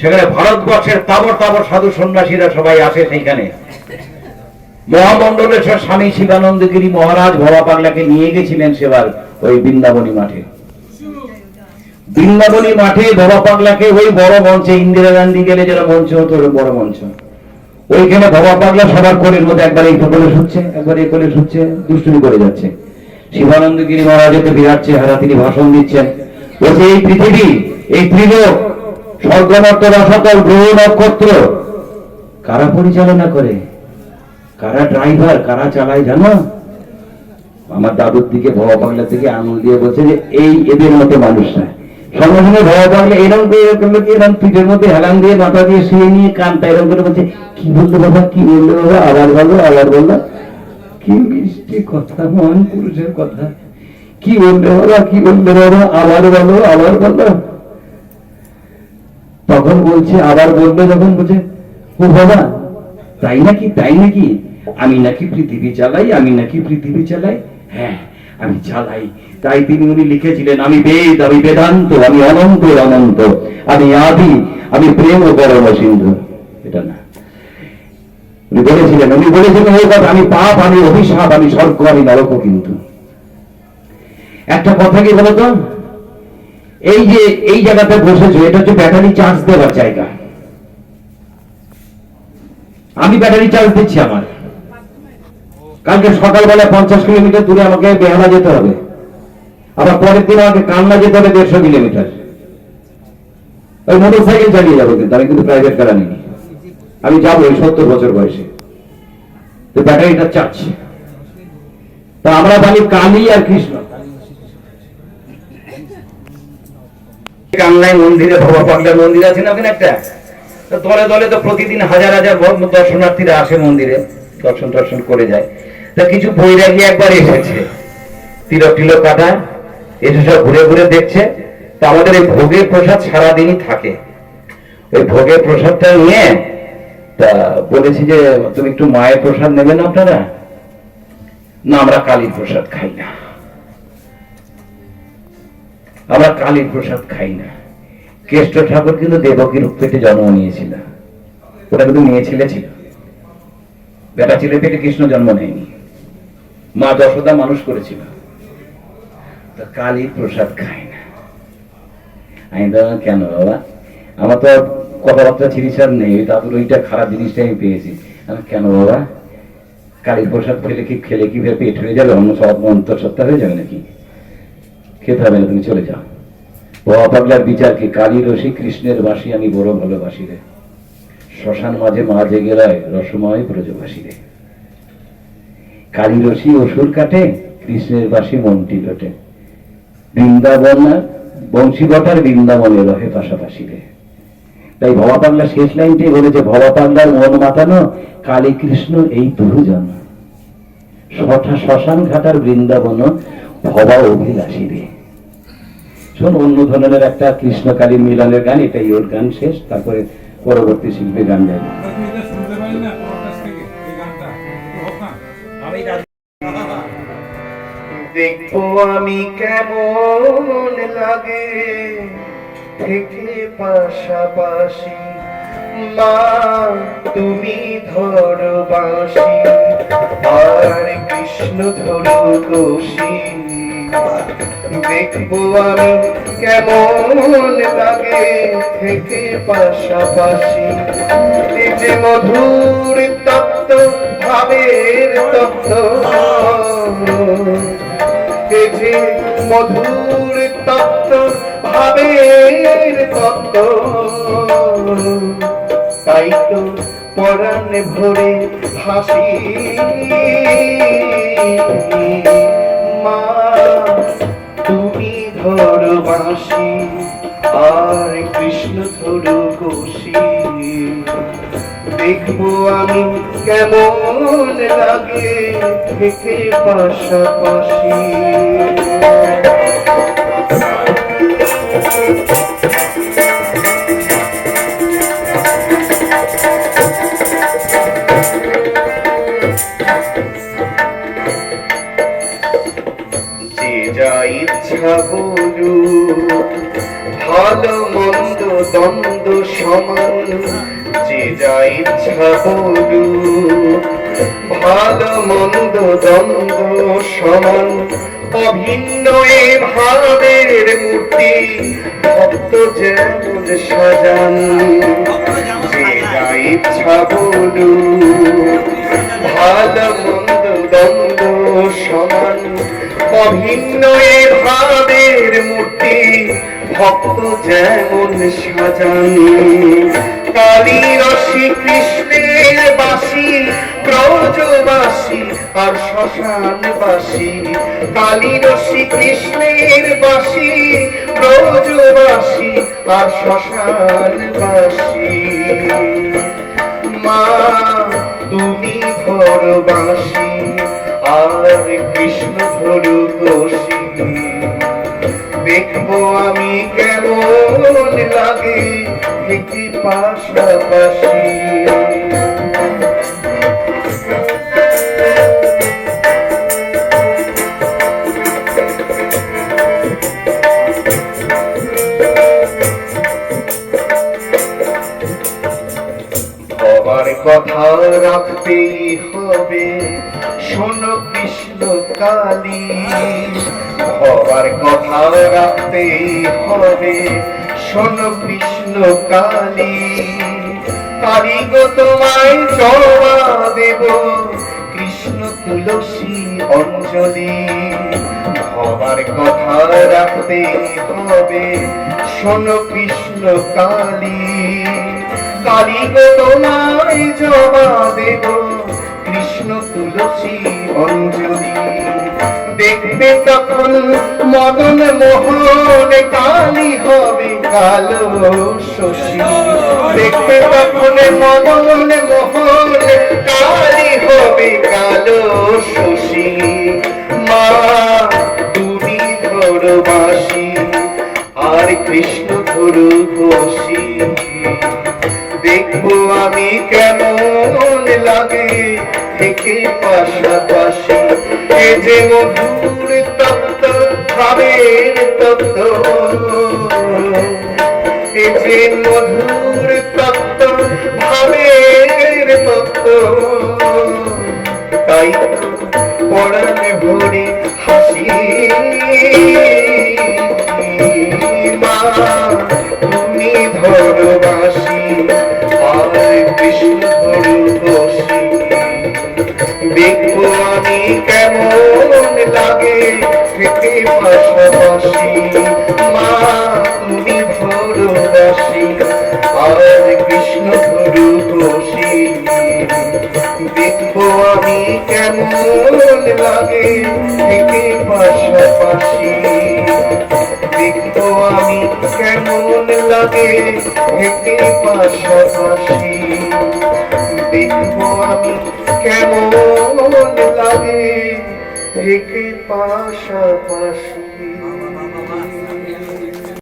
সেখানে ভারতবর্ষের তাবর তাবর সাধু সন্ন্যাসীরা সবাই আসে সেইখানে মহামণ্ডলেশ্বর স্বামী শিবানন্দগিরি মহারাজ ভবা পাগলাকে নিয়ে গেছিলেন সেবার ওই বৃন্দাবনী মাঠে। বৃন্দাবনী মাঠে ভবা পাগলাকে ওই বড় মঞ্চে, ইন্দিরা গান্ধী গেলে যেটা মঞ্চ হতো ওই বড় মঞ্চ। ওইখানে ভবা পাগলা সবার কোলের মধ্যে একবার এই কোলে শুচ্ছে, একবার এই কোলে শুচ্ছে, দুষ্টুমি করে যাচ্ছে। শিবানন্দগিরি মহারাজকে বিরাট চেহারা, তিনি ভাষণ দিচ্ছেন। বলছে, এই পৃথিবী, এই ত্রিলোক স্বর্গমর্ত রসতল গ্রহ নক্ষত্র। কারা পরিচালনা করে? কারা ড্রাইভার? কারা চালায় জানো? আমার দাদুর দিকে ভবা পাগলা থেকে আঙুল দিয়ে বলছে যে, এই এদের মতো মানুষ না সঙ্গে সঙ্গে ভবা পাগলা এরকম করে এরকম করে এরকম পিঠের মধ্যে হেলান দিয়ে মাথা দিয়ে শুয়ে নিয়ে কানটা এরকম করে বলছে, কি বলল বাবা? কি বলল বাবা? আবার বলো, আবার বলল কি মিষ্টি কথা মহান পুরুষের কথা। কি বললে বাবা? কি বললে বাবা? আবার বলো আবার বলো। তখন বলছে, আবার বলবে যখন বলছে, ও বাবা, তাই নাকি তাই নাকি? আমি নাকি পৃথিবী চালাই, আমি নাকি পৃথিবী চালাই? হ্যাঁ আমি চালাই। তাই তিনি উনি লিখেছিলেন, আমি বেদ, আমি বেদান্ত, আমি অনন্ত অনন্ত। আমি আদি, আমি প্রেম ও পরম সিন্ধু এটা না। উনি বলেছিলেন উনি বলেছিলেন এই কথা আমি পাপ, আমি অভিশাপ, আমি স্বর্গ, আমি নরক কিন্তু। একটা কথা কি বলতো? এই যে, এই জায়গাতে বসেছো, এটা হচ্ছে ব্যাটারি চার্জ দেওয়ার জায়গা। আমি ব্যাটারি চার্জ দিচ্ছি আমার। কালকে সকালবেলা পঞ্চাশ কিলোমিটার দূরে আমাকে বেহালা যেতে হবে। আবার পরের দিন আমাকে কান্না যেতে হবে দেড়শো কিলোমিটার। ওই মোটর সাইকেল চালিয়ে যাব কিন্তু, আমি কিন্তু প্রাইভেট কার আনিনি আমি যাব ওই সত্তর বছর বয়সে। তো ব্যাটারিটা চার্জ তা আমরা বলি কালী আর কৃষ্ণ। মন্দিরে মন্দির আছে না একটা? দলে দলে তো প্রতিদিন হাজার হাজার দর্শনার্থীরা আসে মন্দিরে, দর্শন করে যায়। তা কিছু বৈরাগী একবার এসেছে, তিলক টিলক এসে সব ঘুরে ঘুরে দেখছে। তা আমাদের এই ভোগের প্রসাদ সারাদিনই থাকে। ওই ভোগের প্রসাদটা নিয়ে, তা বলেছি যে, তুমি একটু মায়ের প্রসাদ নেবেন আপনারা? না, আমরা কালীর প্রসাদ খাই না। আমরা কালীর প্রসাদ খাই না। কেষ্ট ঠাকুর কিন্তু দেবকীর পেটে জন্ম নিয়েছিল। ওটা কিন্তু মেয়ে ছেলে ছিল। বেটা ছেলে পেটে কৃষ্ণ জন্ম নেয়নি। মা যশোদা মানুষ করেছিল। তা কালীর প্রসাদ খাই না। আমি তো কেন বাবা? আমার তো কথাবার্তা ছিরিসার নেই। দাদুর ওইটা খারাপ জিনিসটা আমি পেয়েছি। কেন বাবা? কালীর প্রসাদ খেলে কি খেলে কি পেট হয়ে যাবে? অন্য সব অন্তঃসত্ত্বা হয়ে যাবে নাকি? খেতে তুমি চলে যাও। বাবা পাগলার বিচার কি কালী রসি কৃষ্ণের বাসী, আমি বড় ভালোবাসি রে। শ্মশান মাঝে মা জেগে রয়, রসময় ব্রজবাসী রে। কালী রসি অসুর কাটে, কৃষ্ণের বাসী মনটি লোটে। বৃন্দাবন বংশী বটার বৃন্দাবনে রহে পাশাপাশি রে। তাই ভবা পাগলা শেষ লাইনটাই বলেছে ভবা পাগলার মন মাতানো কালী কৃষ্ণ এই তরু সঠা শ্মশান ঘাটার বৃন্দাবন, ভবা অভিলাষী রে। শোন, অন্য ধরনের একটা কৃষ্ণ কালী মিলনের গান, এটাই ওর গান শেষ, তারপরে পরবর্তী শিল্পী গান হোক না আমি কেমন লাগে, থেকে পাশাপাশি মা, তুমি ধরো বাঁশি আর কৃষ্ণ ধরো কষি দেখব আমি কেমন লাগে থেকে পাশাপাশি? যে মধুর তত্ত্ব ভাবের এই যে মধুর তত্ত্ব ভাবের তত্ত্ব তাই তো পরাণ ভরে হাসি। মা তুমি ধরো বাঁশি, আর কৃষ্ণ ধরো কষি দেখব আমি কেমন লাগে থেকে পাশাপাশি। যে মন্দ সমান, অভিন্ন এ ভাবের মূর্তি, ভক্ত যেমন সাজান। যে ইচ্ছা ভালো মন্দ দ্বন্দ্ব সমান, অভিন্ন এ ভাবের মূর্তি ভক্ত যেমন সাজান কালী রসি কৃষ্ণের বাসি ব্রজবাসী আর শ্মশানবাসী। কালী রসি কৃষ্ণের বাসি ব্রজবাসী আর শ্মশানবাসী। মা, তুমি ঘরবাসী, আর কৃষ্ণ ধরু দোষী। দেখব আমি কেমন লাগে একটি পাশাপাশি। কথা রাখতেই হবে। শোনো কৃষ্ণ কালী। হবার কথা রাখতেই হবে, শোনো কৃষ্ণ কালী। কালী গো তোমায় জমা দেব, কৃষ্ণ তুলসী অঞ্জলি। হবার কথা রাখতেই হবে, শোনো কৃষ্ণ কালী। কালী গো তোমায় জমা দেব কৃষ্ণ তুলসী অঞ্জলি দেখবে তখন মদন মোহন কালী হবে কালো শশী। দেখবে তখন মদন মোহন কালী হবে কালো শশী। মা, তুমি ধরবাসী আর কৃষ্ণ ধরু বসী দেখব আমি কেমন পাশাপাশি এ যে মধুর তত্ত্ব ভাবের তত্ত্ব এ যে মধুর তত্ত্ব ভাবের তত্ত্ব তাই পড়ান ভরে হাসি। মা, তুমি ধরবাসী কেমন লাগে? থেকে পাশাপাশি দেখব আমি কেমন লাগে? থেকে পাশাপাশি